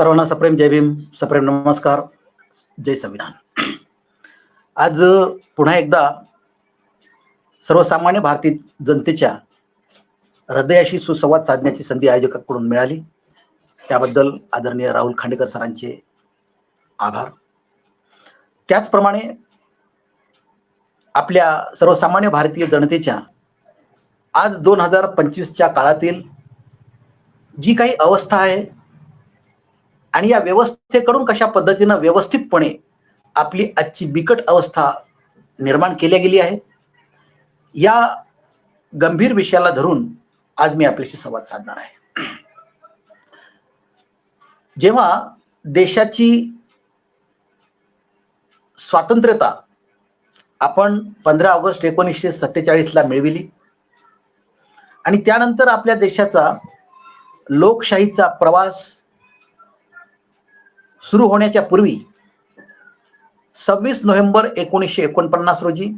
सर्वांना सप्रेम जय भीम सप्रेम नमस्कार जय संविधान. आज पुन्हा एकदा सर्वसामान्य भारतीय जनतेच्या हृदयाशी सुसंवाद साधण्याची संधी आयोजकांकडून मिळाली. त्याबद्दल आदरणीय राहुल खांडेकर सरांचे आभार. त्याचप्रमाणे आपल्या सर्वसामान्य भारतीय जनतेच्या आज दोन हजार पंचवीसच्या काळातील जी काही अवस्था आहे आणि या व्यवस्थेकडून कशा पद्धतीनं व्यवस्थितपणे आपली आजची बिकट अवस्था निर्माण केली गेली आहे या गंभीर विषयाला धरून आज मी आपल्याशी संवाद साधणार आहे. जेव्हा देशाची स्वातंत्र्यता आपण पंधरा ऑगस्ट एकोणीसशे सत्तेचाळीसला मिळविली आणि त्यानंतर आपल्या देशाचा लोकशाहीचा प्रवास सुरू होण्याच्या पूर्वी सव्वीस नोव्हेंबर एकोणीसशे एकोणपन्नास रोजी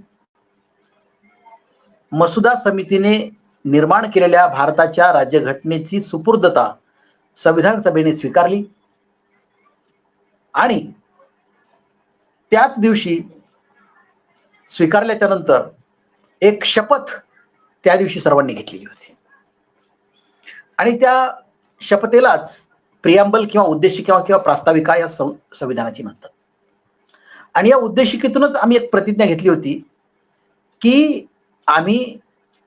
मसुदा समितीने निर्माण केलेल्या भारताच्या राज्यघटनेची सुपूर्दता संविधान सभेने स्वीकारली. आणि त्याच दिवशी स्वीकारल्याच्या नंतर एक शपथ त्या दिवशी सर्वांनी घेतलेली होती. आणि त्या शपथेलाच प्रियांबल किंवा उद्देशिका किंवा प्रास्ताविका या संविधानाची म्हणतात. आणि या उद्देशिकेतूनच आम्ही एक प्रतिज्ञा घेतली होती की आम्ही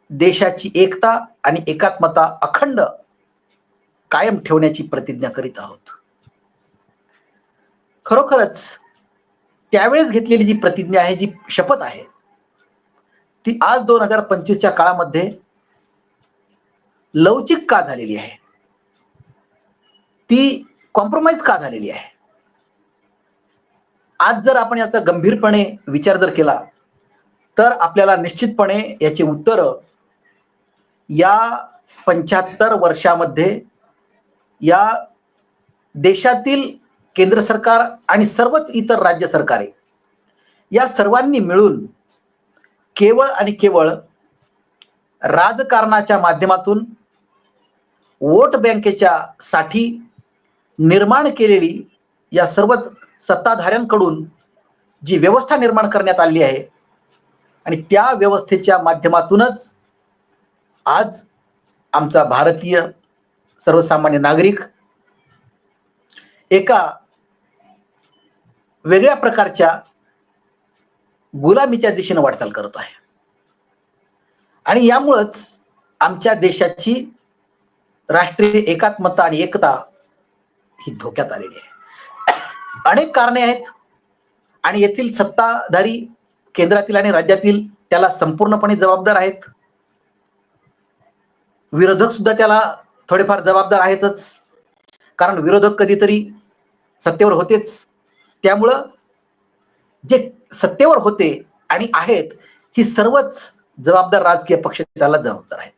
देशाची एकता आणि एकात्मता अखंड कायम ठेवण्याची प्रतिज्ञा करीत आहोत. खरोखरच त्यावेळेस घेतलेली जी प्रतिज्ञा आहे जी शपथ आहे ती आज दोन हजार पंचवीसच्या काळामध्ये लवचिक का झालेली आहे? ती कॉम्प्रोमाइज का झालेली आहे? आज जर आपण याचा गंभीरपणे विचार जर केला तर आपल्याला निश्चितपणे याची उत्तर या पंच्याहत्तर वर्षामध्ये या देशातील केंद्र सरकार आणि सर्वच इतर राज्य सरकारे या सर्वांनी मिळून केवळ आणि केवळ राजकारणाच्या माध्यमातून वोट बँकेच्या साठी निर्माण केलेली या सर्वच सत्ताधाऱ्यांकडून जी व्यवस्था निर्माण करण्यात आली आहे आणि त्या व्यवस्थेच्या माध्यमातूनच आज आमचा भारतीय सर्वसामान्य नागरिक एका वेगळ्या प्रकारच्या गुलामीच्या दिशेने वाटचाल करत आहे. आणि यामुळंच आमच्या देशाची राष्ट्रीय एकात्मता आणि एकता ही धोक्यात आलेली आहे. अनेक कारणे आहेत. आणि येथील सत्ताधारी केंद्रातील आणि राज्यातील त्याला संपूर्णपणे जबाबदार आहेत. विरोधक सुद्धा त्याला थोडेफार जबाबदार आहेतच. कारण विरोधक कधीतरी सत्तेवर होतेच. त्यामुळं जे सत्तेवर होते आणि आहेत ही सर्वच जबाबदार राजकीय पक्ष त्याला जबाबदार आहेत.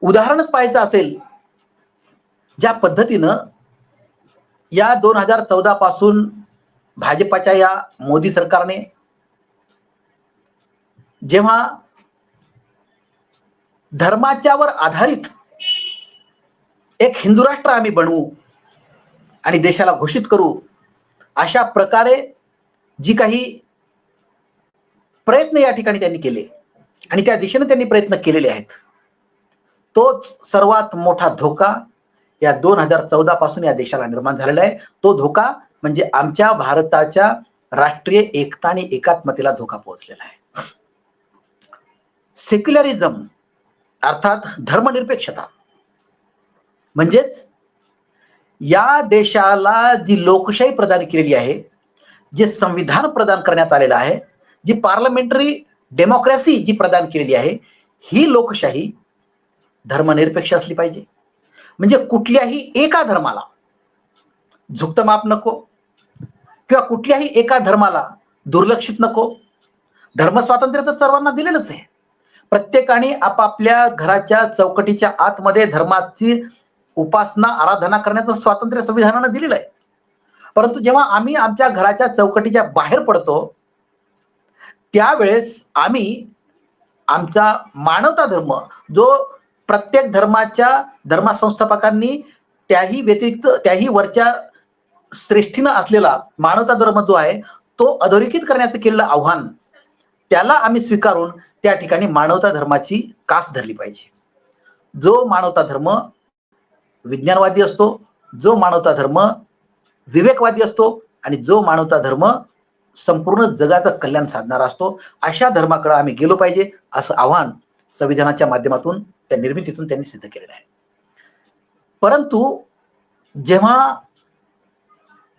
उदाहरणच पाहायचं असेल ज्या पद्धतीनं या दोन हजार चौदा पासून भाजपाच्या या मोदी सरकारने जेव्हा धर्माच्यावर आधारित एक हिंदू राष्ट्र आम्ही बनवू आणि देशाला घोषित करू अशा प्रकारे जी काही प्रयत्न या ठिकाणी त्यांनी केले आणि त्या दिशेने त्यांनी प्रयत्न केलेले आहेत. तोच सर्वात मोठा धोका या दोन हजार चौदा पासून या देशाला निर्माण झालेला आहे. तो धोका म्हणजे आमच्या भारताच्या राष्ट्रीय एकता आणि एकात्मतेला धोका पोहोचलेला आहे. सेक्युलरिझम अर्थात धर्मनिरपेक्षता म्हणजेच या देशाला जी लोकशाही प्रदान केलेली आहे जे संविधान प्रदान करण्यात आलेलं आहे जी पार्लमेंटरी डेमोक्रेसी जी प्रदान केलेली आहे ही लोकशाही धर्मनिरपेक्ष असली पाहिजे. म्हणजे कुठल्याही एका धर्माला. झुक्त माप नको. किंवा कुठल्याही एका धर्माला दुर्लक्षित नको. धर्म स्वातंत्र्य तर सर्वांना दिलेलंच आहे. प्रत्येकाने आपापल्या घराच्या चौकटीच्या आतमध्ये धर्माची उपासना आराधना करण्याचं स्वातंत्र्य संविधानानं दिलेलं आहे. परंतु जेव्हा आम्ही आमच्या घराच्या चौकटीच्या बाहेर पडतो त्यावेळेस आम्ही आमचा मानवता धर्म जो प्रत्येक धर्माच्या धर्मसंस्थापकांनी त्याही व्यतिरिक्त त्याही वरच्या श्रेष्ठीनं असलेला मानवता धर्म जो आहे तो अधोरेखित करण्याचं केलेलं आव्हान त्याला आम्ही स्वीकारून त्या ठिकाणी मानवता धर्माची कास धरली पाहिजे. जो मानवता धर्म विज्ञानवादी असतो जो मानवता धर्म विवेकवादी असतो आणि जो मानवता धर्म संपूर्ण जगाचं कल्याण साधणारा असतो अशा धर्माकडे आम्ही गेलो पाहिजे असं आव्हान संविधानाच्या माध्यमातून त्या निर्मितीतून त्यांनी सिद्ध केलेलं आहे. परंतु जेव्हा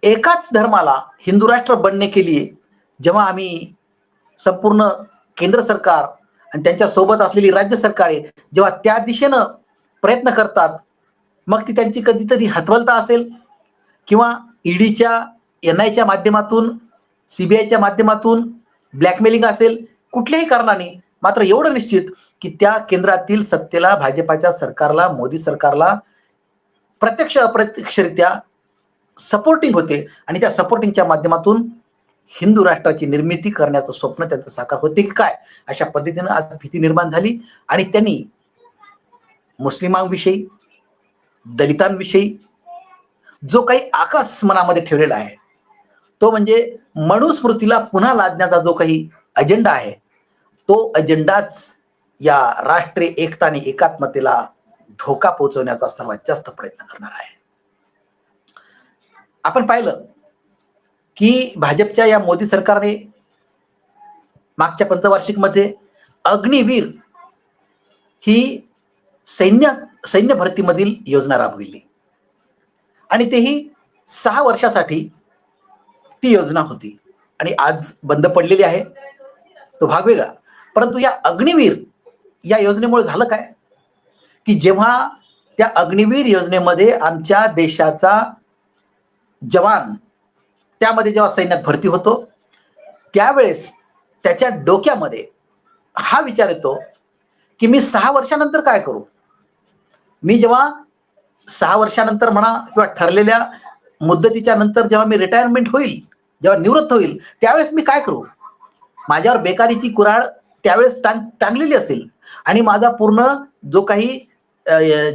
एकाच धर्माला हिंदू राष्ट्र बनणे केली जेव्हा आम्ही संपूर्ण केंद्र सरकार आणि त्यांच्यासोबत असलेली राज्य सरकारे जेव्हा त्या दिशेनं प्रयत्न करतात मग ती त्यांची कधीतरी हतवलता असेल किंवा ईडीच्या एन आयच्या माध्यमातून सीबीआयच्या माध्यमातून ब्लॅकमेलिंग असेल कुठल्याही कारणाने मात्र एवढं निश्चित की त्या केंद्रातील सत्तेला भाजपाच्या सरकारला मोदी सरकारला प्रत्यक्ष अप्रत्यक्षरित्या सपोर्टिंग होते. आणि त्या सपोर्टिंगच्या माध्यमातून हिंदू राष्ट्राची निर्मिती करण्याचं स्वप्न त्यांचं साकार होते की काय? अशा पद्धतीनं आज भीती निर्माण झाली. आणि त्यांनी मुस्लिमांविषयी दलितांविषयी जो काही आकाश मनामध्ये ठेवलेला आहे तो म्हणजे मनुस्मृतीला पुन्हा लादण्याचा जो काही अजेंडा आहे तो अजेंडाच या राष्ट्रीय एकता आणि एकात्मतेला धोका पोहोचवण्याचा सर्वात जास्त प्रयत्न करणार आहे. आपण पाहिलं की भाजपच्या या मोदी सरकारने मागच्या पंचवार्षिकमध्ये अग्निवीर ही सैन्य सैन्य भरतीमधील योजना राबविली. आणि तेही सहा वर्षासाठी ती योजना होती. आणि आज बंद पडलेली आहे. तो भाग वेगळा. परंतु या अग्निवीर या योजनेमुळे झालं काय? की जेव्हा त्या अग्निवीर योजनेमध्ये आमच्या देशाचा जवान त्यामध्ये जेव्हा सैन्यात भरती होतो त्यावेळेस त्याच्या डोक्यामध्ये हा विचार येतो की मी सहा वर्षानंतर काय करू? मी जेव्हा सहा वर्षानंतर म्हणा किंवा ठरलेल्या मुदतीच्या नंतर जेव्हा मी रिटायरमेंट होईल जेव्हा निवृत्त होईल त्यावेळेस मी काय करू? माझ्यावर बेकारीची कुराड त्यावेळेस टांग टांगलेली असेल. आणि माझा पूर्ण जो काही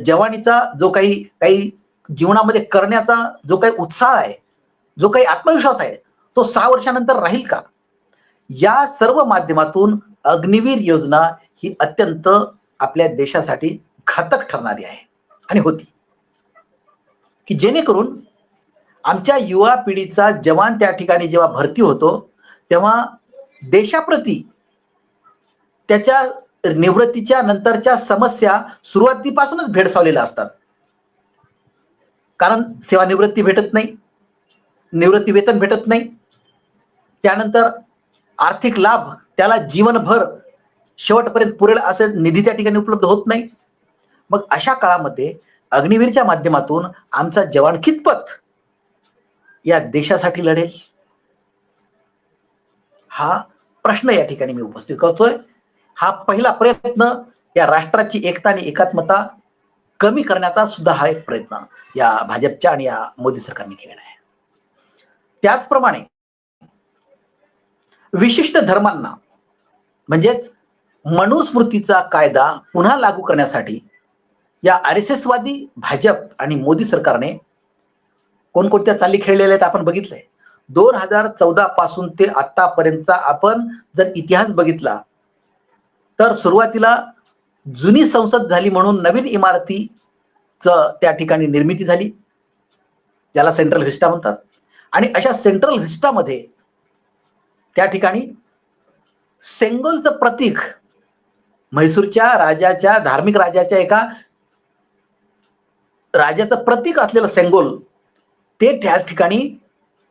जवानीचा जो काही काही जीवनामध्ये करण्याचा जो काही उत्साह आहे जो काही आत्मविश्वास आहे तो सहा वर्षानंतर राहील का? या सर्व माध्यमातून अग्निवीर योजना ही अत्यंत आपल्या देशासाठी घातक ठरणारी आहे आणि होती. की जेणेकरून आमच्या युवा पिढीचा जवान त्या ठिकाणी जेव्हा भरती होतो तेव्हा देशाप्रती त्याच्या निवृत्तीच्या नंतरच्या समस्या सुरुवातीपासूनच भेडसावलेल्या असतात. कारण सेवानिवृत्ती भेटत नाही निवृत्ती वेतन भेटत नाही. त्यानंतर आर्थिक लाभ त्याला जीवनभर शेवटपर्यंत पुरेल असेल निधी त्या ठिकाणी उपलब्ध होत नाही. मग अशा काळामध्ये अग्निवीरच्या माध्यमातून आमचा जवान कितपत या देशासाठी लढेल? हा प्रश्न या ठिकाणी मी उपस्थित करतोय. हा पहिला प्रयत्न या राष्ट्राची एकता आणि एकात्मता कमी करण्याचा सुद्धा हा एक प्रयत्न या भाजपच्या आणि या मोदी सरकारने केलेला आहे. त्याचप्रमाणे विशिष्ट धर्मांना म्हणजेच मनुस्मृतीचा कायदा पुन्हा लागू करण्यासाठी या आर एस एसवादी भाजप आणि मोदी सरकारने कोणकोणत्या चाली खेळलेल्या आहेत आपण बघितलंय. दोन हजार चौदा पासून ते आतापर्यंतचा आपण जर इतिहास बघितला तर सुरुवातीला जुनी संसद झाली म्हणून नवीन इमारतीच त्या ठिकाणी निर्मिती झाली ज्याला सेंट्रल व्हिस्टा म्हणतात. आणि अशा सेंट्रल व्हिस्टामध्ये त्या ठिकाणी सेंगोलचं प्रतीक म्हैसूरच्या राजाच्या धार्मिक राजाच्या एका राजाचं प्रतीक असलेलं सेंगोल ते त्या ठिकाणी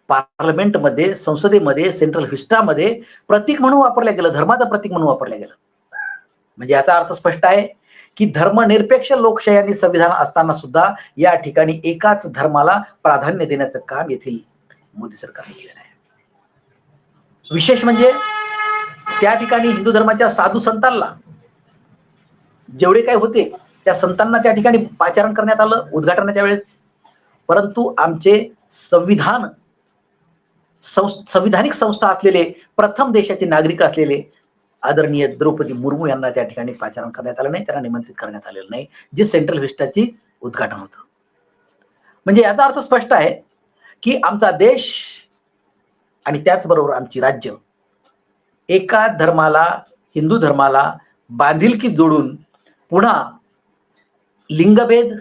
पार्लमेंटमध्ये संसदेमध्ये सेंट्रल व्हिस्टामध्ये प्रतीक म्हणून वापरलं गेलं धर्माचं प्रतीक म्हणून वापरलं गेलं. म्हणजे याचा अर्थ स्पष्ट आहे की धर्मनिरपेक्ष लोकशाही आणि संविधान असताना सुद्धा या ठिकाणी एकाच धर्माला प्राधान्य देण्याचं काम येथील मोदी सरकारने केलेलं आहे. विशेष म्हणजे त्या ठिकाणी हिंदू धर्माच्या साधू संतांना जेवढे काही होते त्या संतांना त्या ठिकाणी पाचारण करण्यात आलं उद्घाटनाच्या वेळेस. परंतु आमचे संविधान संविधानिक संस्था असलेले प्रथम देशाचे नागरिक असलेले आदरणीय द्रौपदी मुर्मू यांना त्या ठिकाणी पाचारण करण्यात आलं नाही त्यांना निमंत्रित करण्यात आलेलं नाही जे सेंट्रल व्हिस्टाची उद्घाटन होतं. म्हणजे याचा अर्थ स्पष्ट आहे की आमचा देश आणि त्याचबरोबर आमची राज्य एका धर्माला हिंदू धर्माला बांधिलकी जोडून पुन्हा लिंगभेद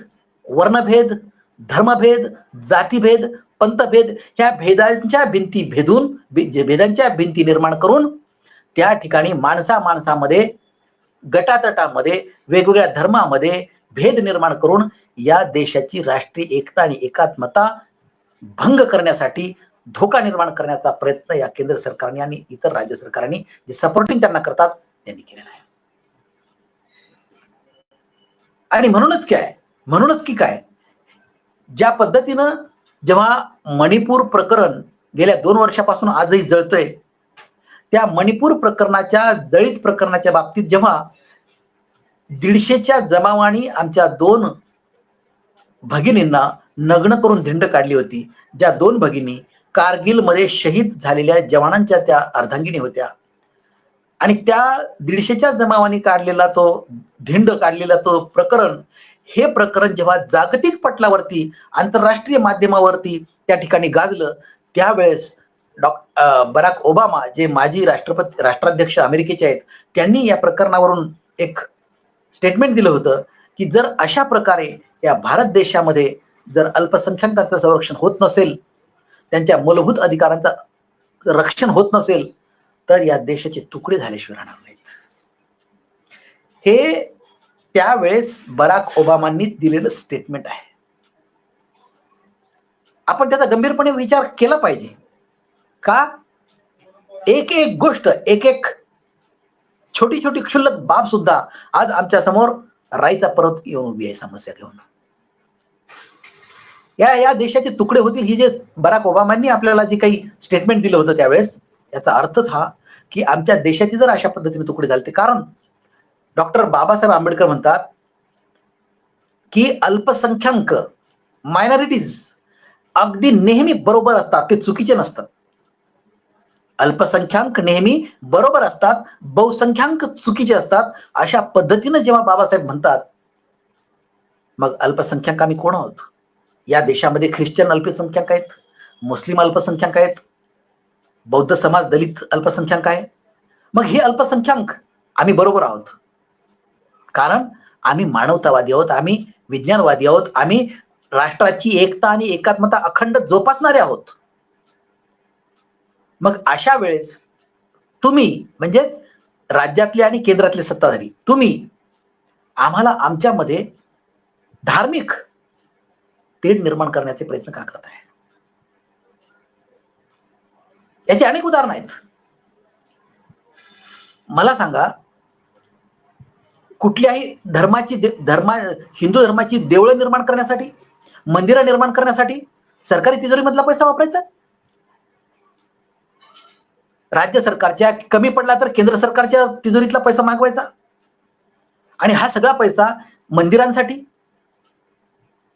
वर्णभेद धर्मभेद जातीभेद पंतभेद ह्या भेदांच्या भिंती भेदून भेदांच्या भिंती निर्माण करून त्या ठिकाणी माणसा माणसामध्ये गटातटामध्ये वेगवेगळ्या धर्मामध्ये भेद निर्माण करून या देशाची राष्ट्रीय एकता आणि एकात्मता भंग करण्यासाठी धोका निर्माण करण्याचा प्रयत्न या केंद्र सरकारने आणि इतर राज्य सरकारांनी जे सपोर्टिंग त्यांना करतात त्यांनी केलेला आहे. आणि म्हणूनच काय म्हणूनच की काय ज्या पद्धतीनं जेव्हा मणिपूर प्रकरण गेल्या दोन वर्षापासून आजही जळतंय त्या मणिपूर प्रकरणाच्या जळीत प्रकरणाच्या बाबतीत जेव्हा दीडशेच्या जमावानी आमच्या दोन भगिनींना नग्न करून धिंड काढली होती. ज्या दोन भगिनी कारगिलमध्ये शहीद झालेल्या जवानांच्या त्या अर्धांगिनी होत्या. आणि त्या दीडशेच्या जमावानी काढलेला तो धिंड काढलेला तो प्रकरण हे प्रकरण जेव्हा जागतिक पटलावरती आंतरराष्ट्रीय माध्यमावरती त्या ठिकाणी गाजलं त्यावेळेस डॉ बराक ओबामा जे माजी राष्ट्रपती राष्ट्राध्यक्ष अमेरिकेचे आहेत त्यांनी या प्रकरणावरून एक स्टेटमेंट दिलं होतं की जर अशा प्रकारे या भारत देशामध्ये जर अल्पसंख्याकांचं संरक्षण होत नसेल त्यांच्या मूलभूत अधिकारांचं रक्षण होत नसेल तर या देशाचे तुकडे झाल्याशिवाय राहणार नाहीत. हे त्यावेळेस बराक ओबामांनी दिलेलं स्टेटमेंट आहे. आपण त्याचा गंभीरपणे विचार केला पाहिजे. का? एक एक गोष्ट एक एक छोटी छोटी क्षुल्लक बाब सुद्धा आज आमच्यासमोर राईचा परत येऊन उभी आहे समस्या घेऊन. या या देशाचे तुकडे होतील ही जे बराक ओबामांनी आपल्याला जे काही स्टेटमेंट दिलं होतं त्यावेळेस याचा अर्थच हा की आमच्या देशाचे जर अशा पद्धतीने तुकडे झाले ते कारण डॉक्टर बाबासाहेब आंबेडकर म्हणतात की अल्पसंख्याक मायनॉरिटीज अगदी नेहमी बरोबर असतात ते चुकीचे नसतात. अल्पसंख्याक नेहमी बरोबर असतात बहुसंख्याक चुकीचे असतात अशा पद्धतीनं जेव्हा बाबासाहेब म्हणतात मग अल्पसंख्याक आम्ही कोण आहोत? या देशामध्ये ख्रिश्चन अल्पसंख्याक आहेत मुस्लिम अल्पसंख्याक आहेत बौद्ध समाज दलित अल्पसंख्याक आहे. मग हे अल्पसंख्याक आम्ही बरोबर आहोत. कारण आम्ही मानवतावादी आहोत आम्ही विज्ञानवादी आहोत आम्ही राष्ट्राची एकता आणि एकात्मता अखंड जोपासणारे आहोत. मग अशा वेळेस तुम्ही म्हणजेच राज्यातले आणि केंद्रातले सत्ताधारी तुम्ही आम्हाला आमच्यामध्ये धार्मिक तेढ निर्माण करण्याचे प्रयत्न का करत आहे? याची अनेक उदाहरणं आहेत. मला सांगा कुठल्याही धर्माची धर्मा हिंदू धर्माची देवळं निर्माण करण्यासाठी मंदिरं निर्माण करण्यासाठी सरकारी तिजोरीमधला पैसा वापरायचा? राज्य सरकारच्या कमी पडला तर केंद्र सरकारच्या तिजोरीतला पैसा मागवायचा? आणि हा सगळा पैसा मंदिरांसाठी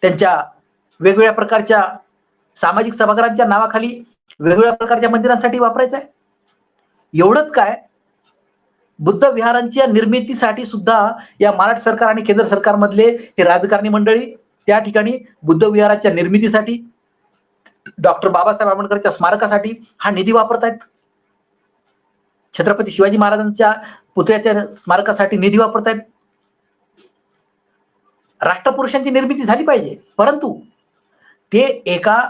त्यांच्या वेगवेगळ्या प्रकारच्या सामाजिक सभागृहांच्या नावाखाली वेगवेगळ्या प्रकारच्या मंदिरांसाठी वापरायचा आहे एवढंच काय बुद्ध विहारांच्या निर्मितीसाठी सुद्धा या महाराष्ट्र सरकार आणि केंद्र सरकारमधले हे राजकारणी मंडळी त्या ठिकाणी बुद्ध विहाराच्या निर्मितीसाठी डॉक्टर बाबासाहेब आंबेडकरच्या स्मारकासाठी हा निधी वापरतायत. छत्रपती शिवाजी महाराजांच्या पुतळ्याच्या स्मारकासाठी निधी वापरतायत. राष्ट्रपुरुषांची निर्मिती झाली पाहिजे. परंतु ते एका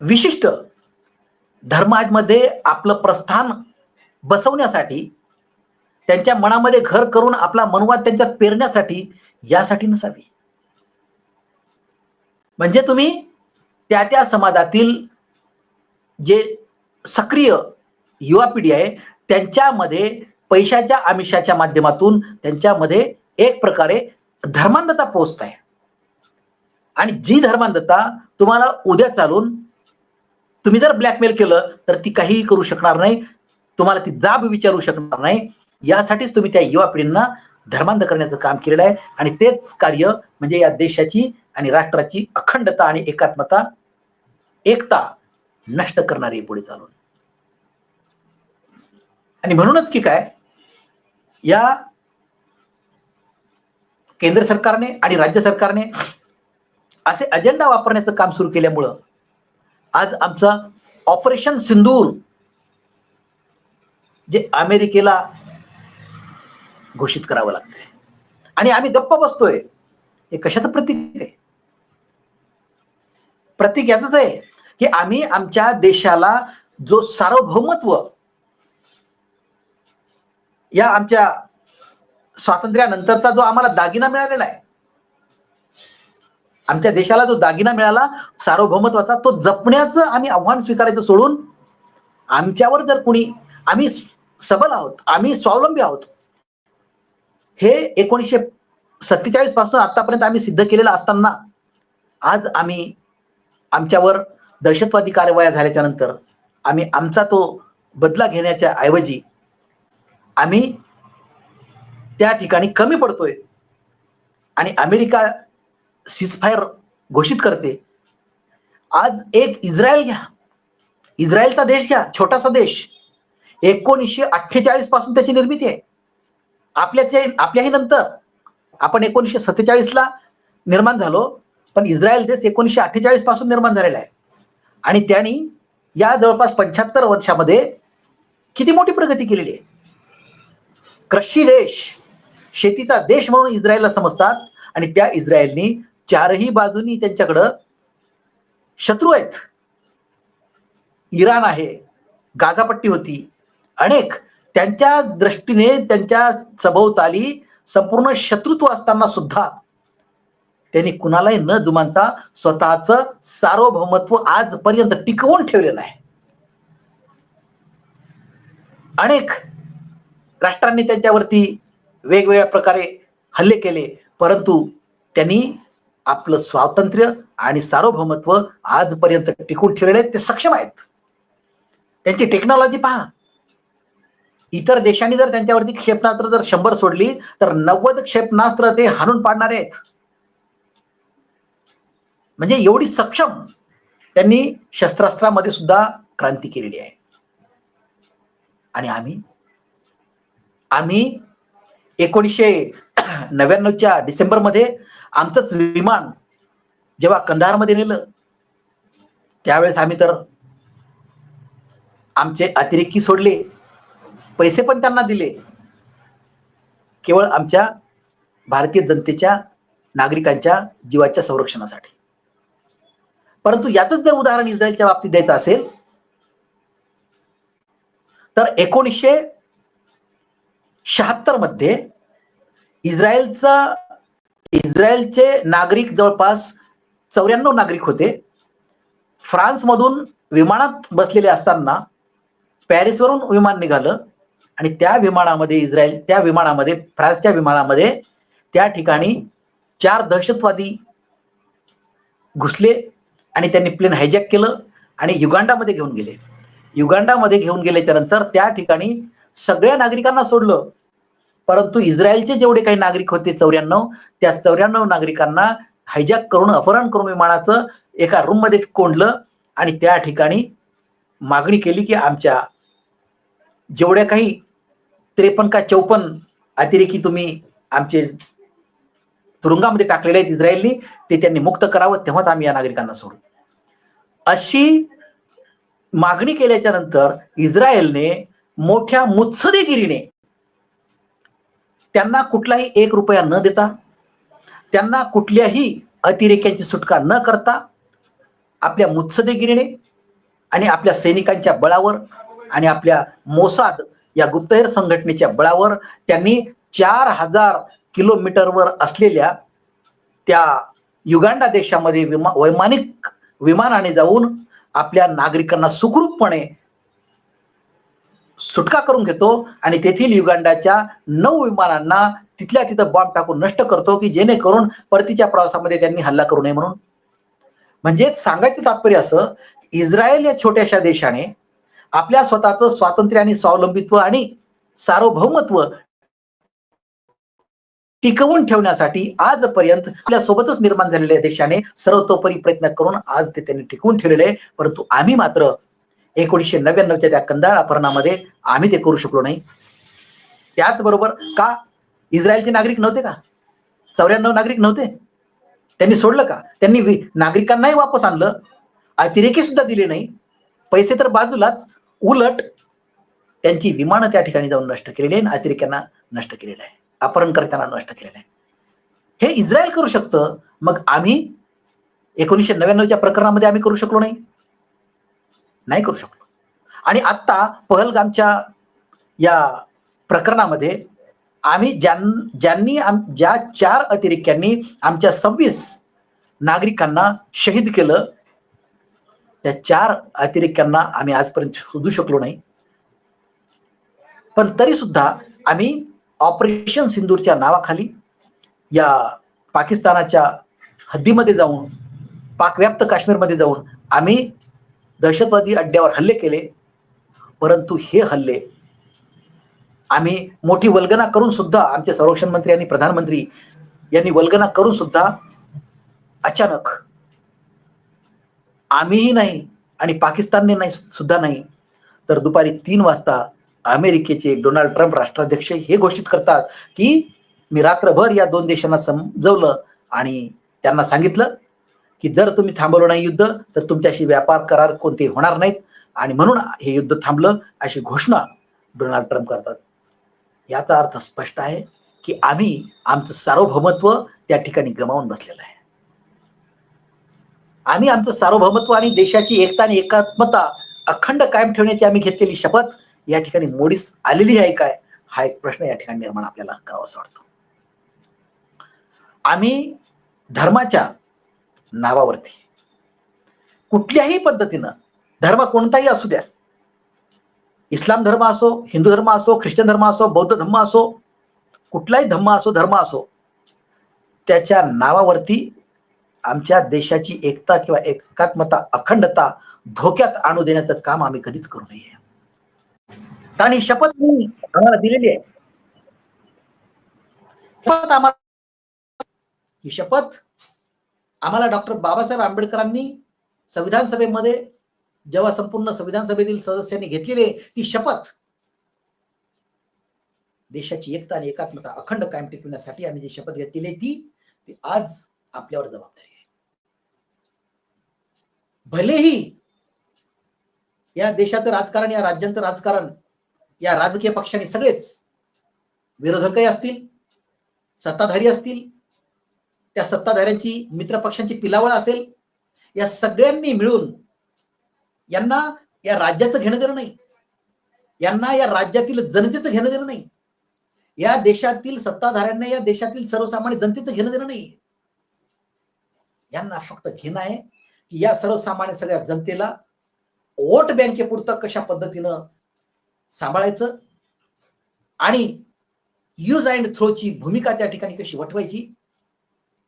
विशिष्ट धर्मामध्ये आपलं प्रस्थान बसवण्यासाठी त्यांच्या मनामध्ये घर करून आपला मनवाद त्यांच्यात पेरण्यासाठी यासाठी नसावी. म्हणजे तुम्ही त्या त्या समाजातील जे सक्रिय युवा पिढी आहे त्यांच्यामध्ये पैशाच्या आमिषाच्या माध्यमातून त्यांच्यामध्ये एक प्रकारे धर्मांधता पोचत आहे. आणि जी धर्मांधता तुम्हाला उद्या चालून तुम्ही जर ब्लॅकमेल केलं तर ती काहीही करू शकणार नाही तुम्हाला ती जाब विचारू शकणार नाही. यासाठीच तुम्ही त्या युवा पिढींना धर्मांध करण्याचं काम केलेलं आहे. आणि तेच कार्य म्हणजे या देशाची आणि राष्ट्राची अखंडता आणि एकात्मता एकता नष्ट करणारी पुढे चालून. आणि म्हणूनच की काय? या केंद्र सरकारने आणि राज्य सरकारने असे अजेंडा वापरण्याचं काम सुरू केल्यामुळं आज आमचा ऑपरेशन सिंदूर जे अमेरिकेला घोषित करावं लागतंय. आणि आम्ही गप्प बसतोय. हे कशाचं प्रतीक आहे? प्रतीक याच आहे की आम्ही आमच्या देशाला जो सार्वभौमत्व या आमच्या स्वातंत्र्यानंतरचा जो आम्हाला दागिना मिळालेला आहे आमच्या देशाला जो दागिना मिळाला सार्वभौमत्वाचा तो जपण्याचं आम्ही आव्हान स्वीकारायचं सोडून आमच्यावर जर कुणी आम्ही सबल आहोत आम्ही स्वावलंबी आहोत हे एकोणीसशे सत्तेचाळीसपासून आतापर्यंत आम्ही सिद्ध केलेलं असताना आज आम्ही आमच्यावर दहशतवादी कारवाया झाल्याच्यानंतर आम्ही आमचा तो बदला घेण्याच्या ऐवजी आम्ही त्या ठिकाणी कमी पडतोय. आणि अमेरिका सिजफायर घोषित करते. आज एक इस्रायल घ्या. इस्रायलचा देश घ्या. छोटासा देश. एकोणीसशे अठ्ठेचाळीसपासून त्याची निर्मिती आहे. आपल्याचे आपल्याही नंतर. आपण एकोणीसशे सत्तेचाळीसला निर्माण झालो. पण इस्रायल देश एकोणीसशे अठ्ठेचाळीसपासून निर्माण झालेला आहे. आणि त्यांनी या जवळपास पंच्याहत्तर वर्षामध्ये किती मोठी प्रगती केलेली आहे? कृषी देश शेतीचा देश म्हणून इस्रायलला समजतात. आणि त्या इस्रायलनी चारही बाजूनी त्यांच्याकडं शत्रू आहेत. इराण आहे गाझापट्टी होती. अनेक त्यांच्या दृष्टीने त्यांच्या सभोवताली संपूर्ण शत्रुत्व असताना सुद्धा त्यांनी कुणालाही न जुमानता स्वतःच सार्वभौमत्व आजपर्यंत टिकवून ठेवलेलं आहे. अनेक राष्ट्रांनी त्यांच्यावरती वेगवेगळ्या प्रकारे हल्ले केले. परंतु त्यांनी आपलं स्वातंत्र्य आणि सार्वभौमत्व आजपर्यंत टिकून ठेवलेले आहेत ते सक्षम आहेत. त्यांची टेक्नॉलॉजी पहा. इतर देशांनी जर त्यांच्यावरती क्षेपणास्त्र जर शंभर सोडली तर नव्वद क्षेपणास्त्र ते हाणून पाडणारे आहेत. म्हणजे एवढी सक्षम त्यांनी शस्त्रास्त्रामध्ये सुद्धा क्रांती केलेली आहे. आणि आम्ही आम्ही एकोणीसशे नव्याण्णवच्या डिसेंबरमध्ये आमचंच विमान जेव्हा कंधारमध्ये नेलं त्यावेळेस आम्ही तर आमचे अतिरेकी सोडले. पैसे पण त्यांना दिले. केवळ आमच्या भारतीय जनतेच्या नागरिकांच्या जीवाच्या संरक्षणासाठी. परंतु याच जर उदाहरण इस्रायलच्या बाबतीत द्यायचं असेल तर एकोणीसशे शहात्तरमध्ये इस्रायलचा इस्रायलचे नागरिक जवळपास चौऱ्याण्णव नागरिक होते. फ्रान्समधून विमानात बसलेले असताना पॅरिसवरून विमान निघालं आणि त्या विमानामध्ये इस्रायल त्या विमानामध्ये फ्रान्सच्या विमानामध्ये त्या ठिकाणी चार दहशतवादी घुसले आणि त्यांनी प्लेन हायजॅक केलं आणि युगांडामध्ये घेऊन गेले. युगांडामध्ये घेऊन गेल्याच्यानंतर त्या ठिकाणी सगळ्या नागरिकांना सोडलं. परंतु इस्रायलचे जेवढे काही नागरिक होते चौऱ्याण्णव त्या चौऱ्याण्णव नागरिकांना हायजॅक करून अपहरण करून विमानाचं एका रूममध्ये कोंडलं आणि त्या ठिकाणी मागणी केली की आमच्या जेवढ्या काही त्रेपन्न का चौपन्न अतिरेकी तुम्ही आमचे तुरुंगामध्ये टाकलेले आहेत इस्रायलनी ते त्यांनी मुक्त करावं तेव्हाच आम्ही या नागरिकांना सोडू. अशी मागणी केल्याच्यानंतर इस्रायलने मोठ्या मुत्सदेगिरीने त्यांना कुठलाही एक रुपया न देता त्यांना कुठल्याही अतिरेक्यांची सुटका न करता आपल्या मुत्सदेगिरीने आणि आपल्या सैनिकांच्या बळावर आणि आपल्या मोसाद या गुप्तहेर संघटनेच्या बळावर त्यांनी चार हजार किलोमीटरवर असलेल्या त्या युगांडा देशामध्ये विमा वैमानिक विमानाने जाऊन आपल्या नागरिकांना सुखरूपपणे सुटका करून घेतो आणि तेथील युगांडाच्या नऊ विमानांना तिथल्या तिथं बॉम्ब टाकून नष्ट करतो की जेणेकरून परतीच्या प्रवासामध्ये त्यांनी हल्ला करू नये म्हणून. म्हणजे सांगायचं तात्पर्य असं इस्रायल या छोट्याशा देशाने आपल्या स्वतःचं स्वातंत्र्य आणि स्वावलंबित्व आणि सार्वभौमत्व टिकवून ठेवण्यासाठी आजपर्यंत आपल्या सोबतच निर्माण झालेल्या देशाने सर्वतोपरी प्रयत्न करून आज ते त्यांनी टिकवून ठेवलेले आहे. परंतु आम्ही मात्र एकोणीसशे नव्याण्णवच्या त्या कंदाळ अपहरणामध्ये आम्ही ते करू शकलो नाही. त्याचबरोबर का? इस्रायलचे नागरिक नव्हते का? चौऱ्याण्णव नागरिक नव्हते? त्यांनी सोडलं का? त्यांनी नागरिकांनाही वापस आणलं. अतिरेकी सुद्धा दिले नाही. पैसे तर बाजूलाच. उलट त्यांची विमानं त्या ठिकाणी जाऊन नष्ट केलेली आहे आणि अतिरेक्यांना नष्ट केलेलं आहे. अपहरणकर्त्यांना नष्ट केलेलं आहे. हे इस्रायल करू शकतं. मग आम्ही एकोणीसशे नव्याण्णवच्या प्रकरणामध्ये आम्ही करू शकलो नाही. नाही करू शकलो. आणि आत्ता पहलगामच्या या प्रकरणामध्ये आम्ही ज्यां ज्यांनी आम- ज्या चार अतिरेक्यांनी आमच्या सव्वीस नागरिकांना शहीद केलं त्या चार अतिरेक्यांना आम्ही आजपर्यंत शोधू शकलो नाही. पण तरी सुद्धा आम्ही ऑपरेशन सिंदूरच्या नावाखाली या पाकिस्तानाच्या हद्दीमध्ये जाऊन पाकव्याप्त काश्मीरमध्ये जाऊन आम्ही दहशतवादी अड्ड्यावर हल्ले केले. परंतु हे हल्ले आम्ही मोठी वल्गना करून सुद्धा आमचे संरक्षण मंत्री आणि प्रधानमंत्री यांनी वल्गना करून सुद्धा अचानक आम्हीही नाही आणि पाकिस्तानने नाही सुद्धा नाही तर दुपारी तीन वाजता अमेरिकेचे डोनाल्ड ट्रम्प राष्ट्राध्यक्ष हे घोषित करतात की मी रात्रभर या दोन देशांना समजवलं आणि त्यांना सांगितलं की जर तुम्ही थांबवलं नाही युद्ध तर तुमच्याशी व्यापार करार कोणते होणार नाहीत. आणि म्हणून हे युद्ध थांबलं अशी घोषणा डोनाल्ड ट्रम्प करतात. याचा अर्थ स्पष्ट आहे की आम्ही आमचं सार्वभौमत्व त्या ठिकाणी गमावून बसलेलं आहे. आम्ही आमचं सार्वभौमत्व आणि देशाची एकता आणि एकात्मता अखंड कायम ठेवण्याची आम्ही घेतलेली शपथ या ठिकाणी मोडीस आलेली आहे काय? हा एक प्रश्न या ठिकाणी निर्माण आपल्याला करावासा वाटतो. आम्ही धर्माच्या नावावरती. कुठल्याही पद्धतीनं धर्म कोणताही असू द्या. इस्लाम धर्म असो हिंदू धर्म असो ख्रिश्चन धर्म असो बौद्ध धर्म असो कुठलाही धर्म असो धर्म असो त्याच्या नावावरती आमच्या देशाची एकता किंवा एकात्मता अखंडता धोक्यात आणू देण्याचं काम आम्ही कधीच करू नये. आणि शपथ मी आम्हाला दिलेली आहे. शपथ आम्हाला ही शपथ आम्हाला डॉक्टर बाबासाहेब आंबेडकरांनी संविधान सभेमध्ये जेव्हा संपूर्ण संविधान सभेतील सदस्यांनी घेतलेली ती शपथ देशाची एकता आणि एकात्मता अखंड कायम टिकवण्यासाठी आम्ही जी शपथ घेतलेली आहे ती ती आज आपल्यावर जबाबदारी आहे. भलेही या देशाचं राजकारण या राज्यांचं राजकारण या राजकीय पक्षांनी सगळेच विरोधकही असतील सत्ताधारी असतील त्या सत्ताधाऱ्यांची मित्र पक्षांची पिलावळ असेल या सगळ्यांनी मिळून यांना या राज्याचं घेणं देणं नाही. यांना या राज्यातील जनतेचं घेणं देणं नाही. या देशातील सत्ताधाऱ्यांना या देशातील सर्वसामान्य जनतेचं घेणं देणं नाही. यांना फक्त घेणं आहे की या सर्वसामान्य सगळ्या जनतेला वोट बँकेपुरतं कशा पद्धतीनं सांभाळायचं आणि यूज अँड थ्रोची भूमिका त्या ठिकाणी कशी वठवायची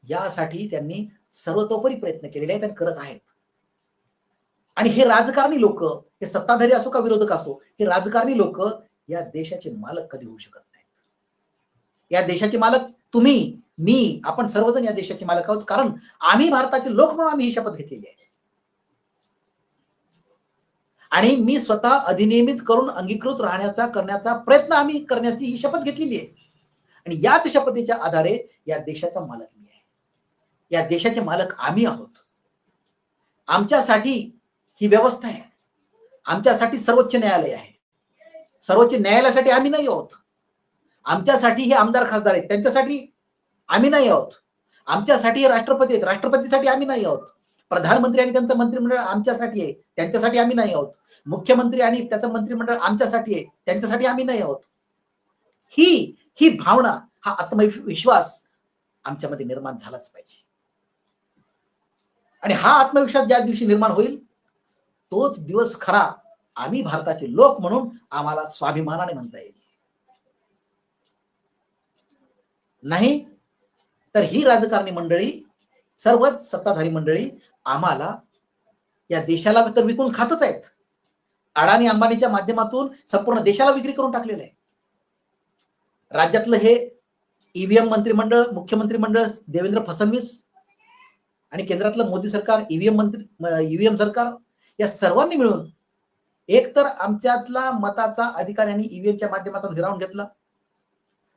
यासाठी त्यांनी सर्वतोपरी प्रयत्न केलेले आहेत आणि करत आहेत. आणि हे राजकारणी लोक हे सत्ताधारी असो का विरोधक असो हे राजकारणी लोक या देशाचे मालक कधी होऊ शकत नाहीत. या देशाचे मालक तुम्ही मी आपण सर्वजण या देशाचे मालक आहोत. कारण आम्ही भारताचे लोक म्हणून आम्ही ही शपथ घेतलेली आहे. आणि मी स्वतः अधिनियमित करून अंगीकृत राहण्याचा करण्याचा प्रयत्न आम्ही करण्याची ही शपथ घेतलेली आहे. आणि याच शपथेच्या आधारे या देशाचा मालक या देशाचे मालक आम्ही आहोत. आमच्यासाठी ही व्यवस्था आहे. आमच्यासाठी सर्वोच्च न्यायालय आहे. सर्वोच्च न्यायालयासाठी आम्ही नाही आहोत. आमच्यासाठी हे आमदार खासदार आहेत. त्यांच्यासाठी आम्ही नाही आहोत. आमच्यासाठी हे राष्ट्रपती आहेत. राष्ट्रपतीसाठी आम्ही नाही आहोत. प्रधानमंत्री आणि त्यांचं मंत्रिमंडळ आमच्यासाठी आहे. त्यांच्यासाठी आम्ही नाही आहोत. मुख्यमंत्री आणि त्याचं मंत्रिमंडळ आमच्यासाठी आहे. त्यांच्यासाठी आम्ही नाही आहोत. ही ही भावना हा आत्मविश्वास आमच्यामध्ये निर्माण झालाच पाहिजे. आणि हा आत्मविश्वास ज्या दिवशी निर्माण होईल तोच दिवस खरा. आम्ही भारताचे लोक म्हणून आम्हाला स्वाभिमानाने म्हणता येईल. नाही तर ही राजकारणी मंडळी सर्वच सत्ताधारी मंडळी आम्हाला या देशाला तर विकून खातच आहेत. अडाणी अंबानीच्या माध्यमातून संपूर्ण देशाला विक्री करून टाकलेलं आहे. राज्यातलं हे ईव्हीएम मंत्रिमंडळ मुख्यमंत्री मंडळ देवेंद्र फडणवीस आणि केंद्रातलं मोदी सरकार ईव्हीएम मंत्री ईव्हीएम सरकार या सर्वांनी मिळून एक तर आमच्यातला मताचा अधिकार यांनी ईव्हीएमच्या माध्यमातून हिरावून घेतला.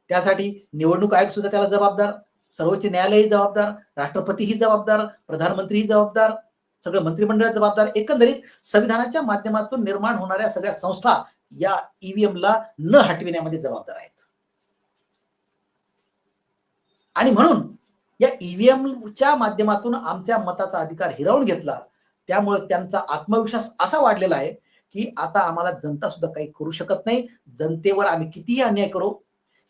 त्यासाठी निवडणूक आयोग सुद्धा त्याला जबाबदार सर्वोच्च न्यायालय जबाबदार राष्ट्रपती ही जबाबदार प्रधानमंत्रीही जबाबदार सगळं मंत्रिमंडळ जबाबदार एकंदरीत संविधानाच्या माध्यमातून निर्माण होणाऱ्या सगळ्या संस्था या ईव्हीएमला न हटविण्यामध्ये जबाबदार आहेत. आणि म्हणून या ईव्हीएमच्या माध्यमातून आमच्या मताचा अधिकार हिरावून घेतला. त्यामुळे त्यांचा आत्मविश्वास असा वाढलेला आहे की आता आम्हाला जनता सुद्धा काही करू शकत नाही. जनतेवर आम्ही कितीही अन्याय करू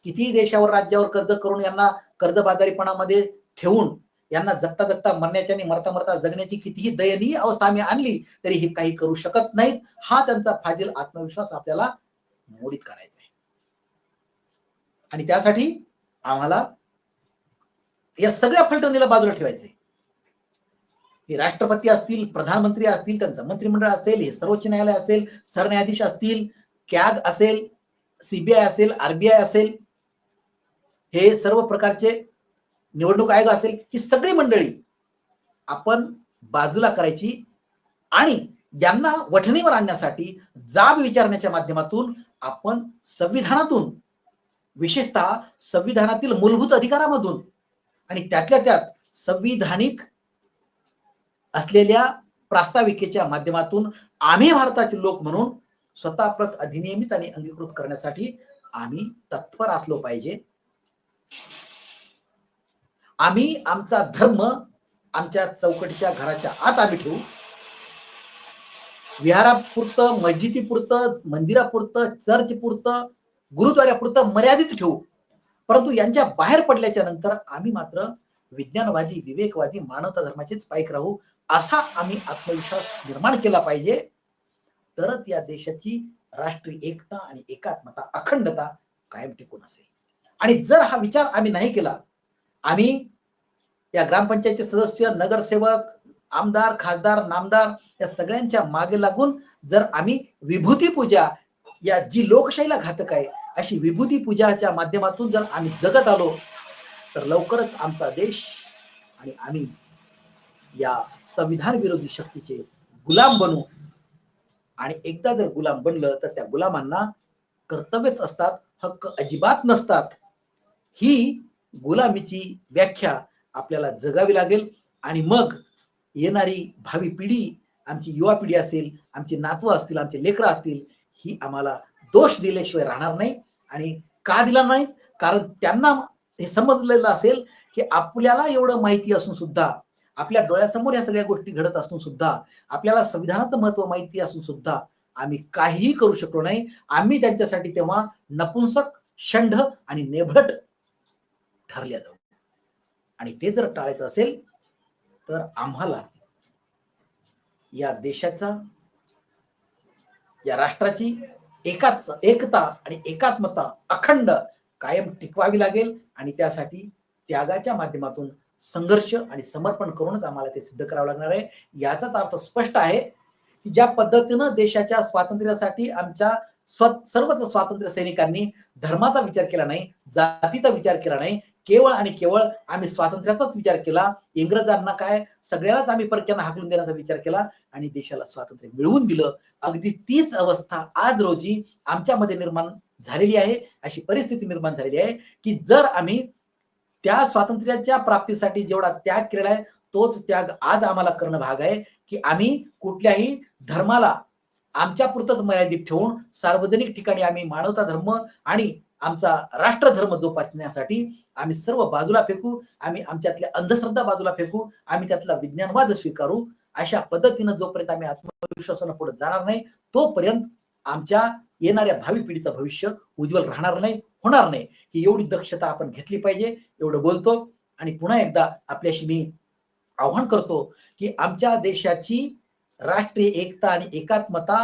कितीही देशावर राज्यावर कर्ज करून यांना कर्जबाजारीपणामध्ये ठेवून यांना जगता जगता मरण्याची आणि मरता मरता जगण्याची कितीही दयनीय अवस्था आम्ही आणली तरी हे काही करू शकत नाहीत. हा त्यांचा फाजील आत्मविश्वास आपल्याला मोडीत काढायचा आहे. आणि त्यासाठी आम्हाला या सगळ्या फलटणीला बाजूला ठेवायचे. हे राष्ट्रपती असतील प्रधानमंत्री असतील त्यांचं मंत्रिमंडळ असेल हे सर्वोच्च न्यायालय असेल सरन्यायाधीश असतील कॅग असेल सीबीआय असेल आरबीआय असेल हे सर्व प्रकारचे निवडणूक आयोग असेल ही सगळी मंडळी आपण बाजूला करायची आणि यांना वठणीवर आणण्यासाठी जाब विचारण्याच्या माध्यमातून आपण संविधानातून विशेषतः संविधानातील मूलभूत अधिकारामधून आणि त्यातल्या त्यात संविधानिक असलेल्या प्रास्ताविकेच्या माध्यमातून आम्ही भारताचे लोक म्हणून स्वतः प्रत अधिनियमित आणि अंगीकृत करण्यासाठी आम्ही तत्पर असलो पाहिजे. आम्ही आमचा धर्म आमच्या चौकटीच्या घराच्या आत आम्ही ठेवू. विहारापुरतं मस्जिदीपुरतं मंदिरापुरतं चर्चपुरतं गुरुद्वाऱ्यापुरतं मर्यादित ठेवू. परंतु यांच्या बाहेर पडल्याच्या नंतर आम्ही मात्र विज्ञानवादी विवेकवादी मानवता धर्माचेच पाईक राहू असा आम्ही आत्मविश्वास निर्माण केला पाहिजे. तरच या देशाची राष्ट्रीय एकता आणि एकात्मता अखंडता कायम टिकून असेल. आणि जर हा विचार आम्ही नाही केला आम्ही या ग्रामपंचायतचे सदस्य नगरसेवक आमदार खासदार नामदार या सगळ्यांच्या मागे लागून जर आम्ही विभूती पूजा या जी लोकशाहीला घातक आहे अशी विभूती पूजाच्या माध्यमातून जर आम्ही जगत आलो तर लवकरच आमचा देश आणि आम्ही या संविधान विरोधी शक्तीचे गुलाम बनू. आणि एकदा जर गुलाम बनलं तर त्या गुलामांना कर्तव्यच असतात हक्क अजिबात नसतात. ही गुलामीची व्याख्या आपल्याला जगावी लागेल. आणि मग येणारी भावी पिढी आमची युवा पिढी असेल आमची नातवं असतील आमचे लेकरं असतील ही आम्हाला दोष दिल्याशिवाय राहणार नाही आणि का दिला नाही? कारण त्यांना हे समजलेलं असेल की आपल्याला एवढं माहिती असून सुद्धा आपल्या डोळ्यासमोर या सगळ्या गोष्टी घडत असून सुद्धा आपल्याला संविधानाचं महत्त्व माहिती असून सुद्धा आम्ही काहीही करू शकलो नाही. आम्ही त्यांच्यासाठी तेव्हा नपुंसक षंढ आणि नेभट ठरल्या जाऊ. आणि ते जर टाळायचं असेल तर आम्हाला या देशाचा या राष्ट्राची एकाच एकता आणि एकात्मता अखंड कायम टिकवावी लागेल आणि त्यासाठी त्यागाच्या माध्यमातून संघर्ष आणि समर्पण करूनच आम्हाला ते सिद्ध करावं लागणार आहे. याचाच अर्थ स्पष्ट आहे की ज्या पद्धतीनं देशाच्या स्वातंत्र्यासाठी आमच्या स्व सर्वच स्वातंत्र्य सैनिकांनी धर्माचा विचार केला नाही जातीचा विचार केला नाही केवळ आणि केवळ आम्ही स्वातंत्र्याचाच विचार केला. इंग्रजांना काय? सगळ्यांनाच आम्ही परक्यांना हाकलून देण्याचा विचार केला आणि देशाला स्वातंत्र्य मिळवून दिलं. अगदी तीच अवस्था आज रोजी आमच्यामध्ये निर्माण झालेली आहे. अशी परिस्थिती निर्माण झालेली आहे की जर आम्ही त्या स्वातंत्र्याच्या प्राप्तीसाठी जेवढा त्याग केलेला आहे तोच त्याग आज आम्हाला करणं भाग आहे की आम्ही कुठल्याही धर्माला आमच्या पुरतच मर्यादित ठेवून सार्वजनिक ठिकाणी आम्ही मानवता धर्म आणि आमचा राष्ट्रधर्म जोपासण्यासाठी आम्ही सर्व बाजूला फेकू आम्ही आमच्यातल्या अंधश्रद्धा बाजूला फेकू आम्ही त्यातला विज्ञानवाद स्वीकारू. अशा पद्धतीनं जोपर्यंत आम्ही आत्मविश्वासानं पुढे जाणार नाही तोपर्यंत आमच्या येणाऱ्या भावी पिढीचं भविष्य उज्ज्वल राहणार नाही होणार नाही. ही एवढी दक्षता आपण घेतली पाहिजे एवढं बोलतो. आणि पुन्हा एकदा आपल्याशी मी आव्हान करतो की आमच्या देशाची राष्ट्रीय एकता आणि एकात्मता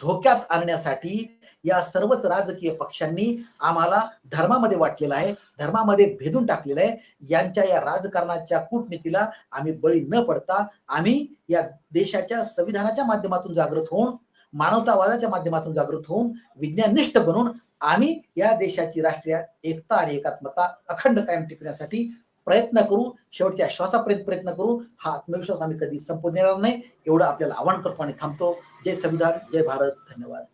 धोक्यात आणण्यासाठी या सर्वच राजकीय पक्षांनी आम्हाला धर्मामध्ये वाटलेलं आहे धर्मामध्ये भेदून टाकलेलं आहे. यांच्या या राजकारणाच्या कूटनीतीला आम्ही बळी न पडता आम्ही या देशाच्या संविधानाच्या माध्यमातून जागृत होऊन मानवतावादाच्या माध्यमातून जागृत होऊन विज्ञाननिष्ठ बनून आम्ही या देशाची राष्ट्रीय एकता आणि एकात्मता अखंड कायम टिकण्यासाठी प्रयत्न करू शेवटच्या श्वासापर्यंत प्रयत्न करू. हा आत्मविश्वास आम्ही कधी संपू देणार नाही एवढं आपल्याला आव्हान करतो आणि थांबतो. जय संविधान जय भारत धन्यवाद.